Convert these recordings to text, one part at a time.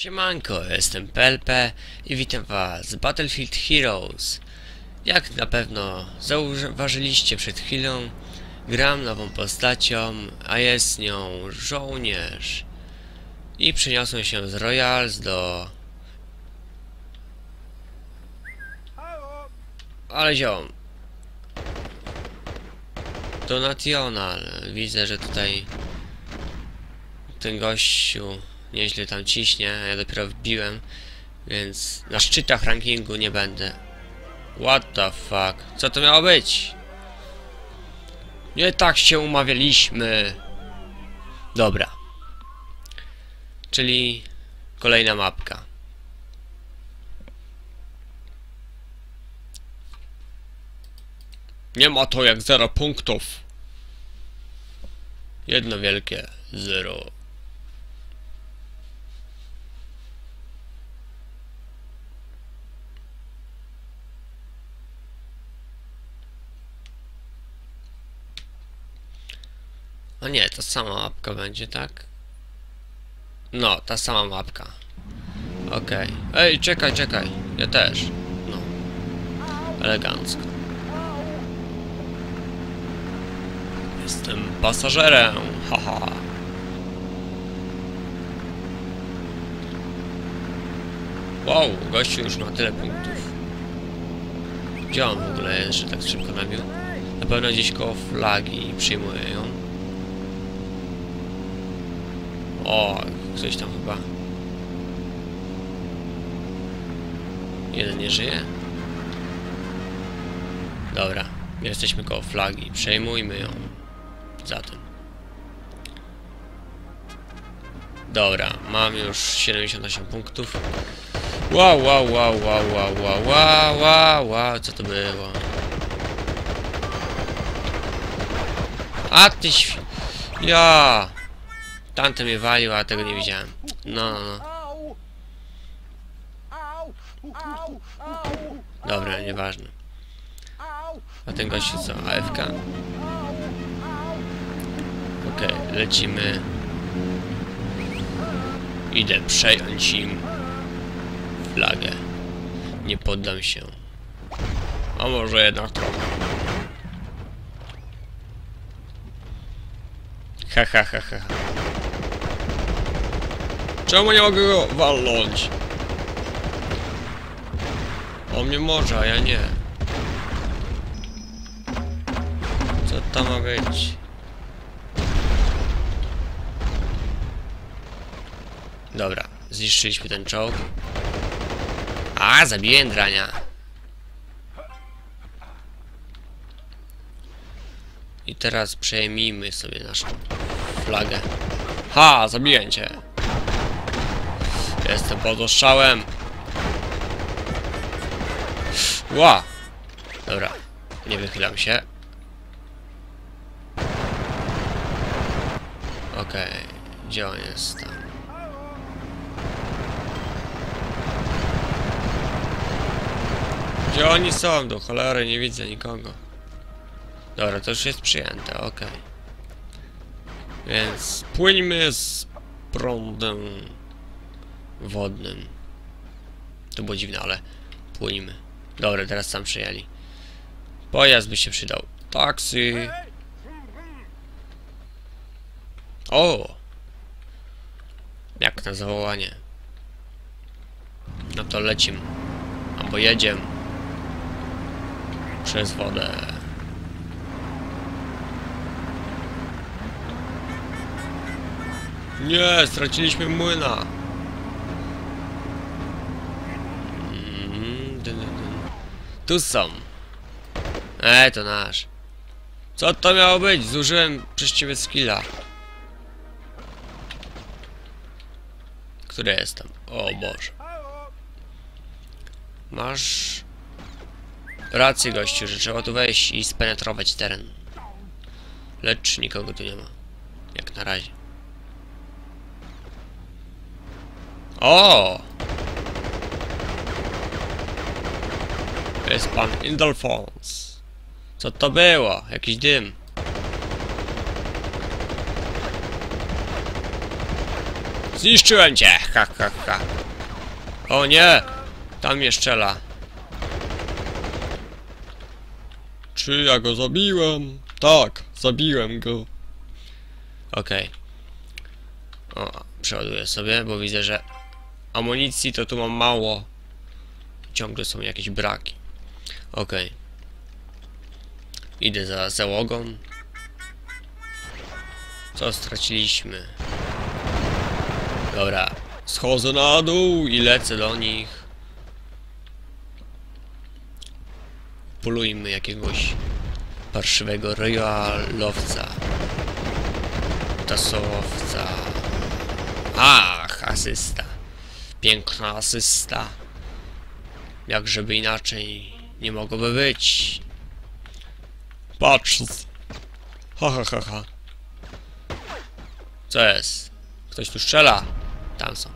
Siemanko, jestem PLP i witam was z Battlefield Heroes. Jak na pewno zauważyliście przed chwilą, gram nową postacią, a jest nią żołnierz. I przeniosłem się z Royals do... Ale ziom. Do National. Widzę, że tutaj ten gościu nieźle tam ciśnie, ja dopiero wbiłem, więc na szczytach rankingu nie będę. What the fuck? Co to miało być? Nie tak się umawialiśmy. Dobra. Czyli kolejna mapka. Nie ma to jak zero punktów. Jedno wielkie zero. No nie, ta sama mapka będzie, tak? No, ta sama mapka. Okej. Ej, czekaj, czekaj. Ja też. No. Elegancko. Jestem pasażerem. Haha. Wow, gościu już ma tyle punktów. Gdzie on w ogóle jest, że tak szybko nabił? Na pewno gdzieś koło flagi przyjmuje ją. O, ktoś tam chyba. Jeden nie żyje. Dobra, jesteśmy koło flagi. Przejmujmy ją. Zatem. Dobra, mam już 78 punktów. Wow, wow, wow, wow, wow, wow, wow, wow, wow, co to było? A ty świ... Ja! Tamten mnie walił, a tego nie widziałem. No, no, no. Dobra, nieważne. A ten gościu co? AFK? Okej, lecimy. Idę przejąć im flagę. Nie poddam się. A może jednak trochę. Ha ha ha ha. Czemu nie mogę go walnąć? On mnie może, a ja nie. Co to ma być? Dobra, zniszczyliśmy ten czołg. A, zabiłem drania. I teraz przejmijmy sobie naszą flagę. Ha, zabiję cię. Jestem pod ostrzałem. Ła! Dobra, nie wychylam się. Okej, gdzie on jest tam? Gdzie oni są? Do cholery nie widzę nikogo. Dobra, to już jest przyjęte, okej. Więc płyńmy z prądem wodnym. To było dziwne, ale płyńmy. Dobra, teraz sam przyjęli. Pojazd by się przydał. Taksi. O! Jak na zawołanie. No to lecim. Albo jedziemy. Przez wodę. Nie, straciliśmy młyna. Tu są. E, to nasz. Co to miało być? Zużyłem przez ciebie skilla. Który jest tam? O Boże. Masz rację, gościu, że trzeba tu wejść i spenetrować teren. Lecz nikogo tu nie ma. Jak na razie. O! Jest pan Indolfons. Co to było? Jakiś dym. Zniszczyłem cię! Ha, ha, ha. O nie! Tam mnie strzela. Czy ja go zabiłem? Tak, zabiłem go. Okej. O, przeładuję sobie, bo widzę, że amunicji to tu mam mało. Ciągle są jakieś braki. Okej. Idę za załogą. Co straciliśmy? Dobra. Schodzę na dół i lecę do nich. Polujmy jakiegoś parszywego royalowca. Tasowca. Ach, asysta. Piękna asysta. Jak żeby inaczej nie mogłoby być. Patrz. Ha ha ha ha. Co jest? Ktoś tu strzela? Tam są.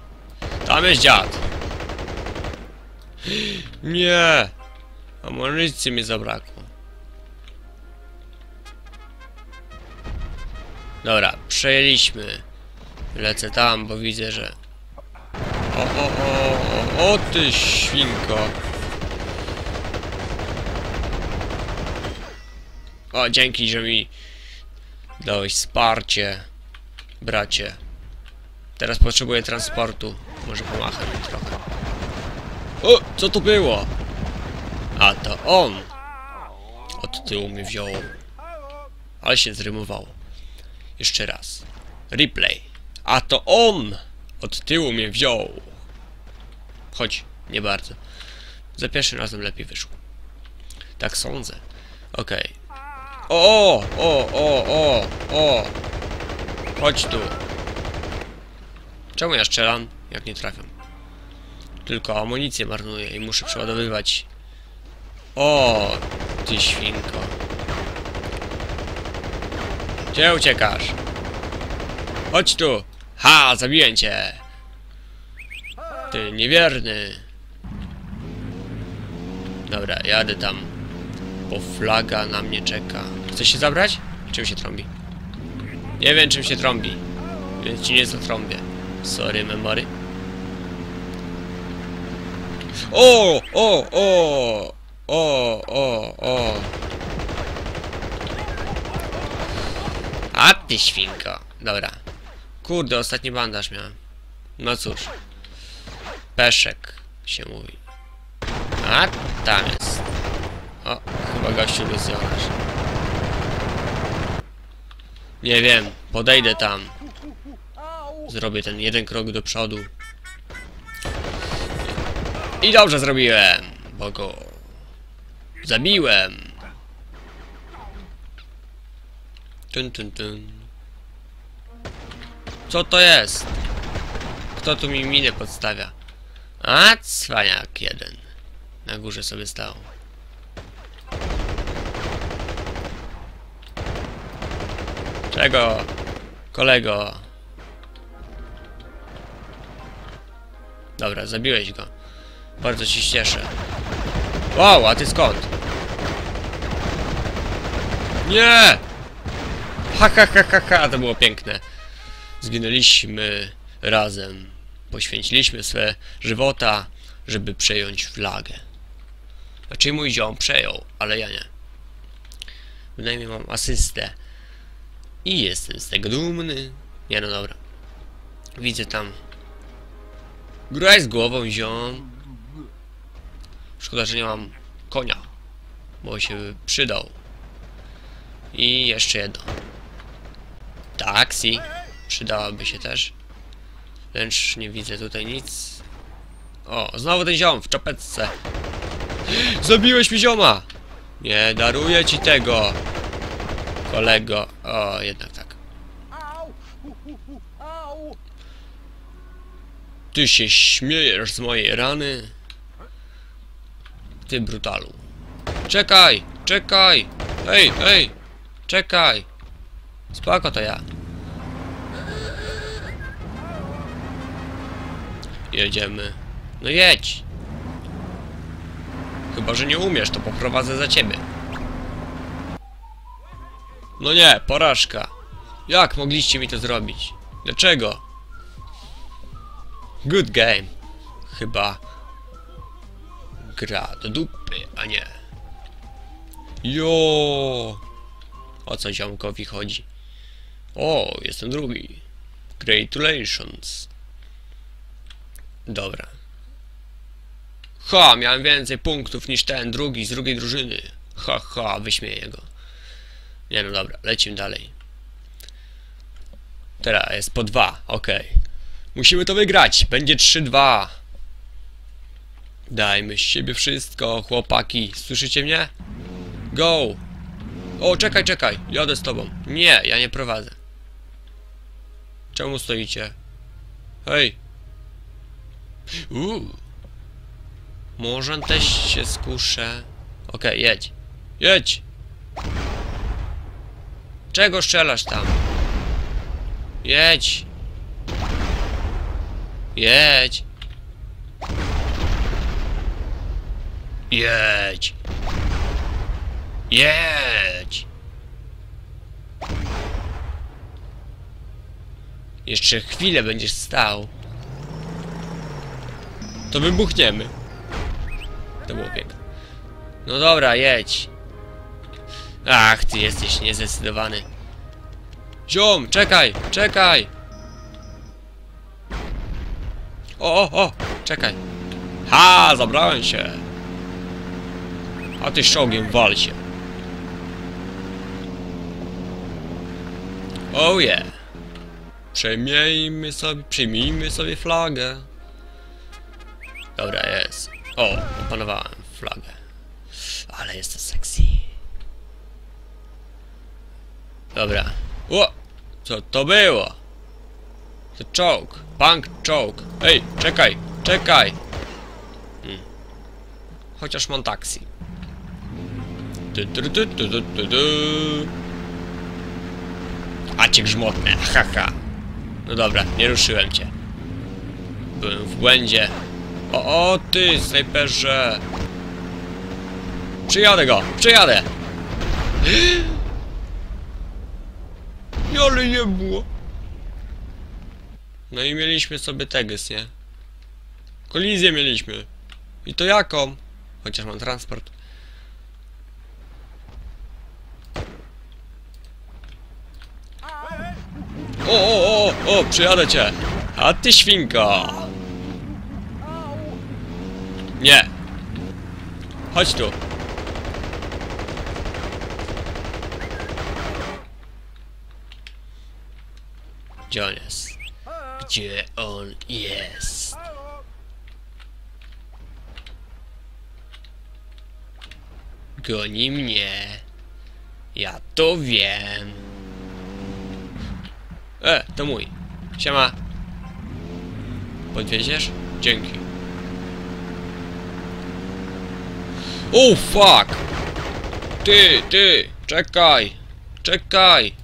Tam jest dziad. Nie. Amunicji mi zabrakło. Dobra, przejęliśmy. Lecę tam, bo widzę, że... O, o, o, o, o ty świnko. O, dzięki, że mi dałeś wsparcie, bracie. Teraz potrzebuję transportu. Może pomacham mi trochę. O, co to było? A to on! Od tyłu mnie wziął. Ale się zrymowało. Jeszcze raz. Replay. A to on! Od tyłu mnie wziął. Chodź, nie bardzo. Za pierwszym razem lepiej wyszło. Tak sądzę. Okej. O, o, o, o, o! Chodź tu. Czemu ja strzelam, jak nie trafiam? Tylko amunicję marnuję i muszę przeładowywać. O, ty świnko. Gdzie uciekasz? Chodź tu! Ha, zabiłem cię! Ty niewierny! Dobra, jadę tam. Bo flaga na mnie czeka. Chcesz się zabrać? Czym się trąbi? Nie wiem czym się trąbi. Więc ci nie zatrąbię. Sorry, memory. O, o, o, o, o, o. A ty świnko. Dobra. Kurde, ostatni bandaż miałem. No cóż. Peszek się mówi. A tam jest. Nie wiem, podejdę tam. Zrobię ten jeden krok do przodu. I dobrze zrobiłem, bo go zabiłem. Tun, tun, tun. Co to jest? Kto tu mi minę podstawia? A, cwaniak jeden. Na górze sobie stał. Czego? Kolego. Dobra, zabiłeś go. Bardzo się cieszę. Wow, a ty skąd? Nie! Ha, ha, ha, ha, ha, to było piękne. Zginęliśmy razem. Poświęciliśmy swe żywota, żeby przejąć flagę. Znaczy mój ziom przejął, ale ja nie. Bynajmniej mam asystę. I jestem z tego dumny. Nie no dobra. Widzę tam. Graj z głową, ziom. Szkoda, że nie mam konia. Bo się przydał. I jeszcze jedno. Taksi. Przydałaby się też. Lecz nie widzę tutaj nic. O, znowu ten ziom w czapeczce. Zabiłeś mi zioma! Nie daruję ci tego. Kolego. O, jednak tak. Ty się śmiejesz z mojej rany? Ty brutalu. Czekaj! Czekaj! Ej, ej! Czekaj! Spoko to ja. Jedziemy. No jedź! Chyba, że nie umiesz, to poprowadzę za ciebie. No nie, porażka. Jak mogliście mi to zrobić? Dlaczego? Good game. Chyba gra do dupy, a nie. Jo! O co ziomkowi chodzi? O, jestem drugi. Gratulations. Dobra. Ha, miałem więcej punktów niż ten drugi z drugiej drużyny. Ha, ha, wyśmieję go. Nie no dobra, lecimy dalej. Teraz jest po dwa, okej. Musimy to wygrać, będzie 3-2. Dajmy z siebie wszystko, chłopaki. Słyszycie mnie? Go! O, czekaj, czekaj, jadę z tobą. Nie, ja nie prowadzę. Czemu stoicie? Hej! Uuu. Może też się skuszę. Okej, jedź. Jedź! Czego strzelasz tam? Jedź! Jedź! Jedź! Jedź! Jeszcze chwilę będziesz stał. To wybuchniemy. To było piękne. No dobra, jedź. Ach, ty jesteś niezdecydowany. Ziom, czekaj, czekaj! O, o, o, czekaj. Ha, zabrałem się. A ty szogiem wal się. Oh yeah. Przejmijmy sobie, przyjmijmy sobie flagę. Dobra, jest. O, opanowałem flagę. Ale jest to sexy. Dobra. O! Co to było? To czołg. Punk czołg. Ej, czekaj, czekaj. Hmm. Chociaż mam taksi. Tu, tu, tu, tu, tu, tu, tu. A cię grzmotne, haha. No dobra, nie ruszyłem cię. Byłem w błędzie. O, o ty, snajperze. Przyjadę go, przyjadę. Ale nie było. No i mieliśmy sobie teges, nie? Kolizję mieliśmy. I to jaką? Chociaż mam transport. O, o, o, o, przyjadę cię. A ty świnko. Nie. Chodź tu. Gdzie on jest? Gdzie on jest? Goni mnie. Ja to wiem. E, to mój. Siema. Podwieziesz? Dzięki. O, fuck! Ty, ty, czekaj! Czekaj!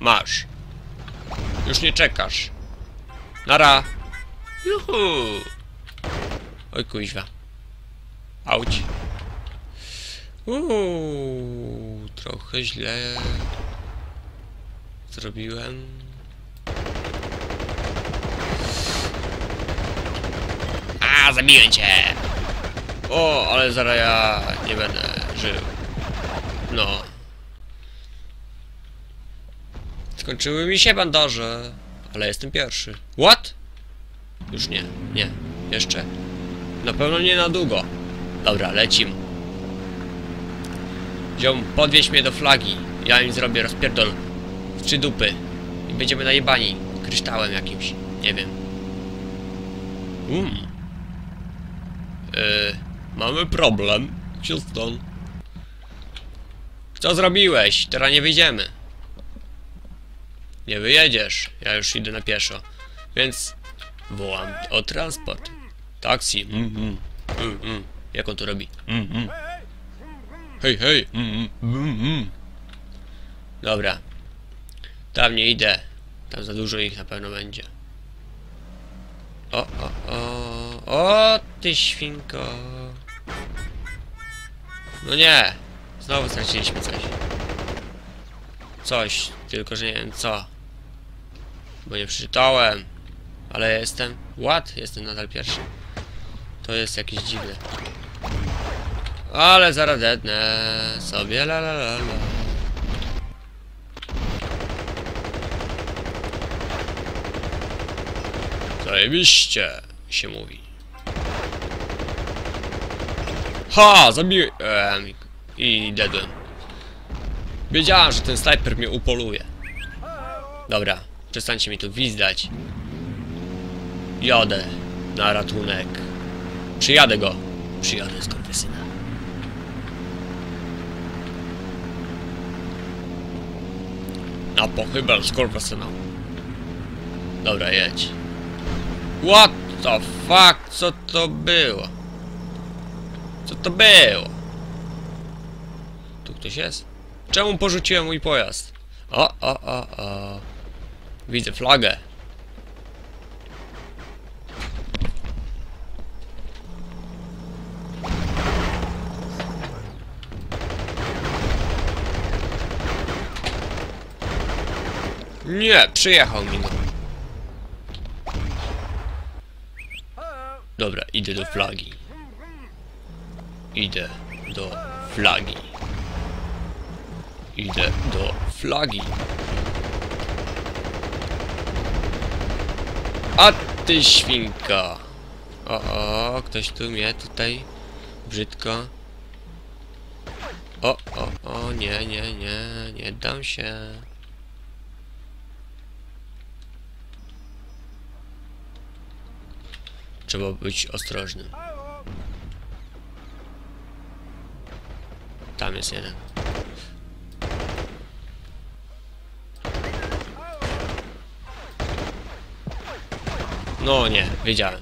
Masz. Już nie czekasz. Nara. Juhu. Oj kuźwa. Auć. Uuu, trochę źle zrobiłem. A, zabiłem cię! O, ale zaraz ja nie będę żył. No. Skończyły mi się bandaże, ale jestem pierwszy. What? Już nie, nie, jeszcze. Na pewno nie na długo. Dobra, lecim. Ziom, podwieź mnie do flagi. Ja im zrobię rozpierdol w trzy dupy. I będziemy najebani kryształem jakimś. Nie wiem. Um. Yy, mamy problem, Houston. Co zrobiłeś? Teraz nie wyjdziemy. Nie wyjedziesz. Ja już idę na pieszo. Więc wołam o transport. Taksi. Mm, mm, mm. Jak on to robi? Mm. Hej, hej. Mm, mm. Dobra. Tam nie idę. Tam za dużo ich na pewno będzie. O, o, o. O, ty świnko. No nie. Znowu straciliśmy coś. Coś, tylko że nie wiem co. Bo nie przeczytałem. Ale jestem... What? Jestem nadal pierwszy. To jest jakieś dziwne. Ale zaraz sobie la la la la. Zajebiście się mówi. Ha! Zabiłem i dedłem. Wiedziałem, że ten snajper mnie upoluje. Dobra, przestańcie mi tu gwizdać. Jadę na ratunek. Przyjadę go. Przyjadę z konfesyna. Na pochybel z konfesyna. Dobra, jedź. What the fuck? Co to było? Co to było? Tu ktoś jest? Czemu porzuciłem mój pojazd? O, o, o, o. Widzę flagę. Nie, przyjechał mi. Dobra, idę do flagi. Idę do flagi. Idę do flagi. A ty świnka. O, o, ktoś tu mnie tutaj brzydko. O, o, o, nie, nie, nie, nie dam się. Trzeba być ostrożnym. Tam jest jeden. No nie, wiedziałem.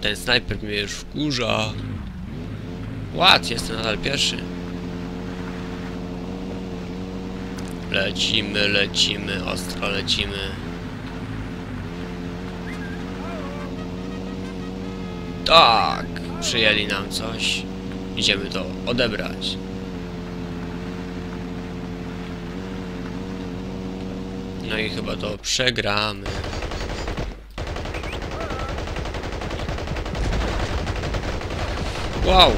Ten snajper mnie już wkurza. Ład, jestem nadal pierwszy. Lecimy, lecimy, ostro lecimy. Tak, przyjęli nam coś. Idziemy to odebrać. No i chyba to przegramy. Wow!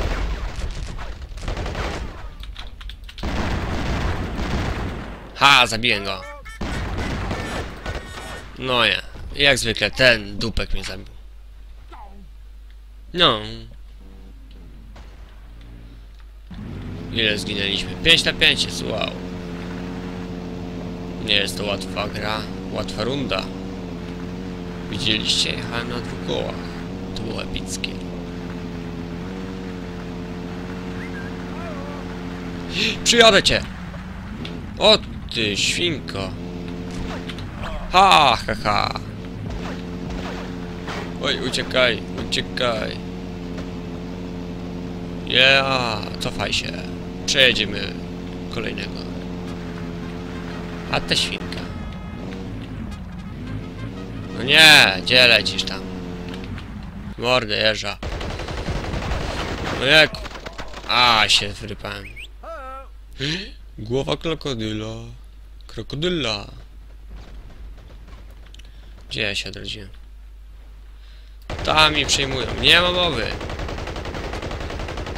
Ha, zabiłem go. No nie. Jak zwykle ten dupek mnie zabił. No. Ile zginęliśmy? 5 na 5 jest, wow. Nie jest to łatwa gra, łatwa runda. Widzieliście, jechałem na dwóch kołach. To było epickie. Przyjadę cię! O ty, świnko! Ha, ha, ha! Oj, uciekaj, uciekaj! Yeah, cofaj się. Przejedziemy kolejnego. A ta świnka. No nie, gdzie lecisz tam? Mordę jeża. No jak... A, się wyrypałem. Głowa krokodyla. Krokodyla. Gdzie ja się odrodziłem? Tam mi przejmują. Nie ma mowy.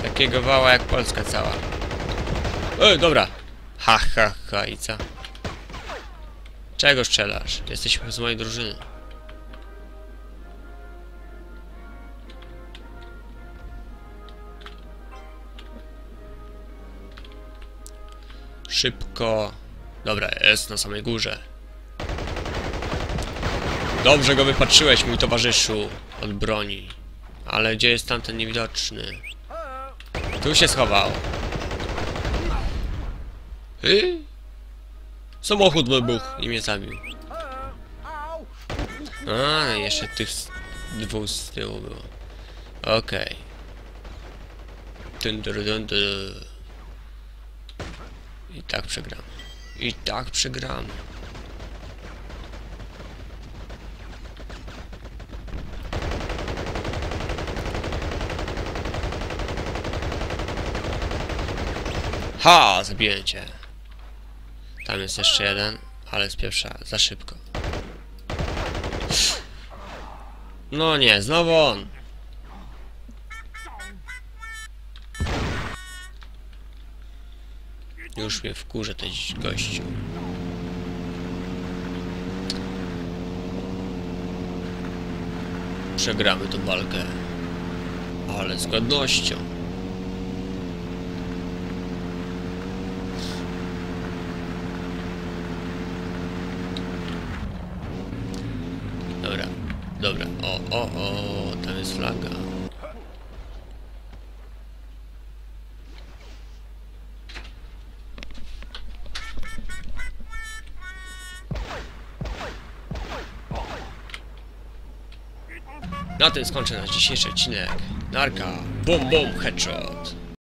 Takiego wała jak Polska cała. Ej, dobra. Ha, ha, ha. I co? Czego strzelasz? Jesteś z mojej drużyny. Szybko. Dobra, jest na samej górze. Dobrze go wypatrzyłeś, mój towarzyszu, od broni. Ale gdzie jest tamten niewidoczny? Tu się schował. Yy? Samochód wybuchł i mnie zabił. A, jeszcze tych dwóch z tyłu było. Okej. Dun. I tak przegramy. I tak przegramy. Ha! Zabiłem cię. Tam jest jeszcze jeden. ale spieprza za szybko. No nie, znowu on. Już mnie wkurza ten gościu. Przegramy tą walkę. Ale z godnością. Dobra, dobra. O, o, o, tam jest flaga. Na tym skończę nasz dzisiejszy odcinek. Narka, bum bum, headshot.